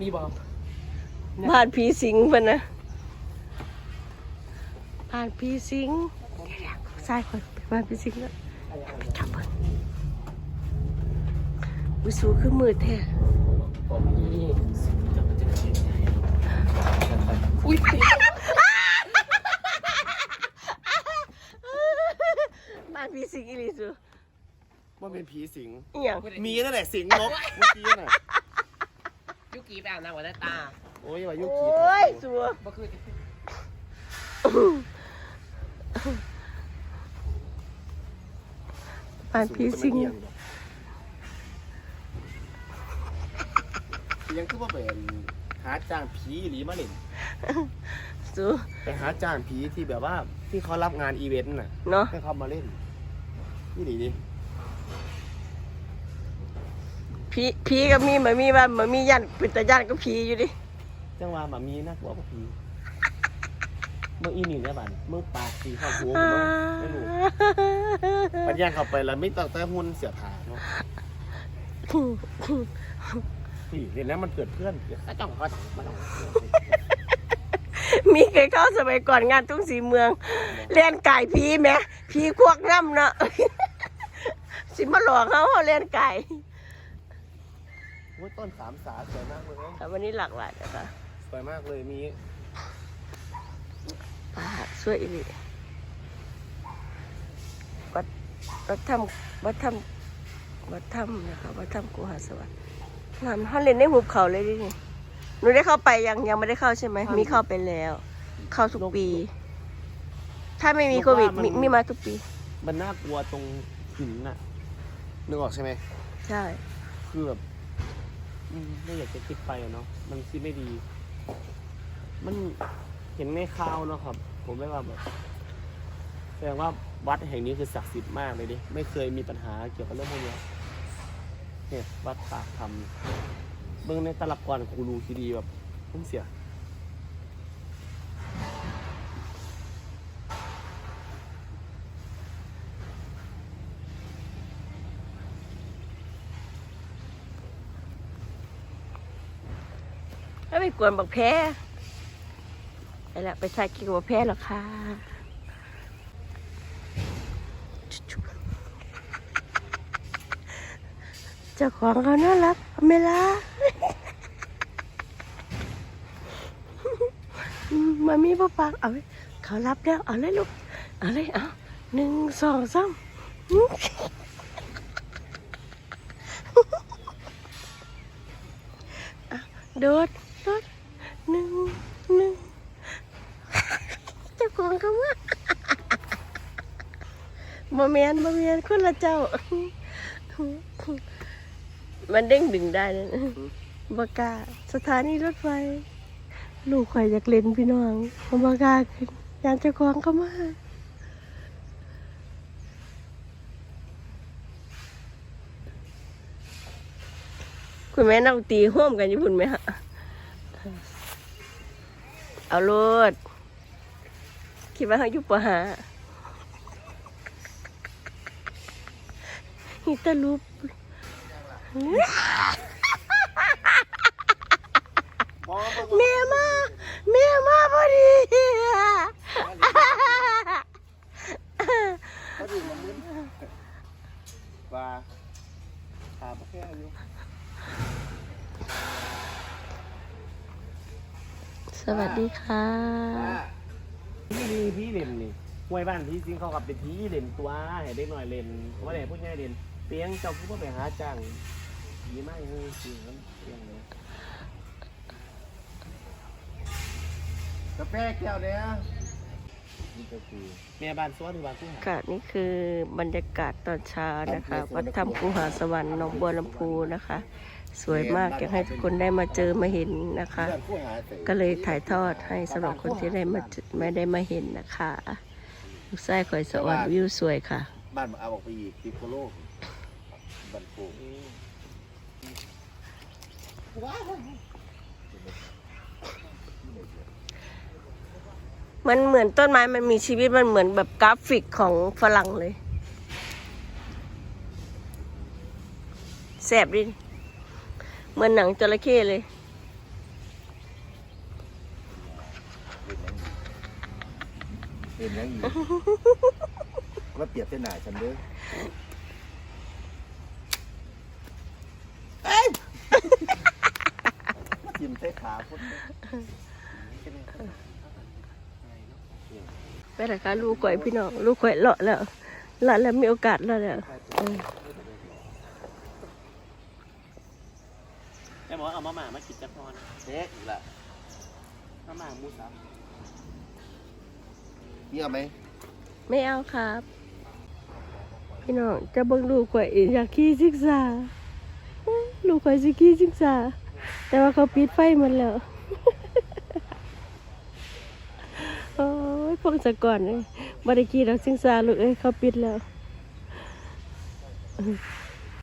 มีบอกบ้านผีสิงเพิ่นนะบ้านผีสิงเดี๋ยวๆซ้ายคนไปบ้านผีสิงแล้วจับเพิ่นวิสูคือมืดแท้ผมมีอุ้ยบ้านผีสิงอีหลีสูว่าเป็นผีสิงอีหยังมีนั่นแหละสิงนกเมื่อกี้น่ะยุ กีไปอาบน้ำกับหน้าตาโอ้ยอย่ามายุ่โองขี้้ยสัวบ่คือบ้านผีสิงยังคือว่าเป็นหาจ้างผีหรือมาเล่นสูไปหาจ้างผีที่แบบว่าที่เขารับงานอีเวนต์น่ะเนาะให้เขามาเล่นนี่หนีดิ ผีผีก็มีมันมีว่ามันมียันเป็นตายันก็ผีอยู่ดิจังหวะมามีน่ากลัวกว่าผีเมื่ออีนี่เนี่ยบันเมื่อปากสีเข้าหัวผมไม่รู้ปัญญาเข้าไปแล้วไม่ต้องแต่หุ่นเสียผาเนาะนี่เห็นแล้วมันเกิดเพื่อนก็จ้องก็จ้องก็จ้องมีเคยเข้าสมัยก่อนงานทุ่งสีเมือง เล่นไก่ผีแหมผีพวกน้ำเนาะสิมาหลอกเขาเขาเล่นไก่ โอ้ยต้นสามสาสวยมากเลยแต่วันนี้หลากหลายนะคะสวยมากเลยมีป้าสวยอีหลีวัดวัดถ้ำวัดถ้ำวัดถ้ำนะคะวัดถ้ำกูหาสวรรค์งามเขาเล่นในหุบเขาเลยดิหนูได้เข้าไปยังยังไม่ได้เข้าใช่ไหมมีเข้าไปแล้ว เข้าทุกปี ถ้าไม่มีโควิดมีมีมาทุกปี มันน่ากลัวตรงหินน่ะนึกออกใช่ไหมใช่ คือแบบ อืมไม่อยากจะคิดไปอะเนาะมันคิดไม่ดี มันเห็นในข่าวเนาะครับ ผมไม่ว่าแบบแสดงว่าวัดแห่งนี้คือศักดิ์สิทธิ์มากเลยดิไม่เคยมีปัญหาเกี่ยวกับเรื่องพวกเนี้ยเนี่ยวัดปากคำเบื้องในตลับก่อนกูรู้ทีดีแบบผมเสีย ถ้าไม่กวนบักแพ้ไปละไปใส่กินกับบักแพ้หรอค่ะเจ้าของเขาน่ารักเมล่ามามีป้าปักเอาไว้เขารับแล้วเอาเลยลูกเอาเลยเอาหนึ่งสองสามเอาโดดโดดหนึ่งหนึ่งเจ้าของเขาว่า เมียนบ่เมียนคนละเจ้า มันเด้งดึงได้นะบากาสถานีรถไฟ ลูกข่อยอยากเล่นพี่น้องผมบกาขึ้นยานเจ้าของเข้ามาคุณแม่นั่งตีห่วมกันญี่ปุ่นไหมฮะ เอาโลดคิดว่าเขาอยู่ปะหา ฮิตาลูปแม่มาแม่มาพอดีเขาดูมันมึนว่าตาแค่อายุสวัสดีค่ะพี่นี่พี่เล่นนี่มวยบ้านพี่จริงเขากับเป็นพี่เล่นตัวให้เด็กหน่อยเล่นว่าไหนพูดง่ายเล่น เตียงเจ้าพูดว่าไปหาจ้างผีไม่เฮ้ยจริงมันเตียงเลยกาแฟแก้วเนี้ยนี่ก็คือแม่บ้านสวนหรือบ้านผู้หาค่ะนี่คือบรรยากาศตอนเช้านะคะ วัดถ้ำภูหาสวรรค์หนองบัวลำพูนะคะ สวยมากอยากให้ทุกคนได้มาเจอมาเห็นนะคะบ้านผู้หาเสร็จก็เลยถ่ายทอดให้สำหรับคนที่ได้มาเจอไม่ได้มาเห็นนะคะลูกไส้ข่อยสวรรค์วิวสวยค่ะ บ้านเอาออกไปอีกติโคโล บันปูมันเหมือนต้นไม้มันมีชีวิตมันเหมือนแบบกราฟิกของฝรั่งเลยแสบดิเหมือนหนังจระเข้เลยเห็นยังไงว่าเปรียบเป็นหนาฉันเด้อ จิ้มใส่ขาคนเด้อไปละคะลูกก่อยพี่น้องลูกก่อยเลาะแล้วเลาะแล้วมีโอกาสแล้วแล้วเออแม่บอกว่าเอามาหมามากินจักรพรเด็กอีกละมาหมามูสับนี่เอาไหมไม่เอาครับ พี่น้องจะเบิ่งลูกก่อยอีกอยากขี้ศึกษาลูกก่อยสิขี้ศึกษา แต่ว่าเขาปิดไฟหมดแล้วโอ้ยพงศกรเลยบริกีรักซิงซาลูกเอ้ยเขาปิดแล้ว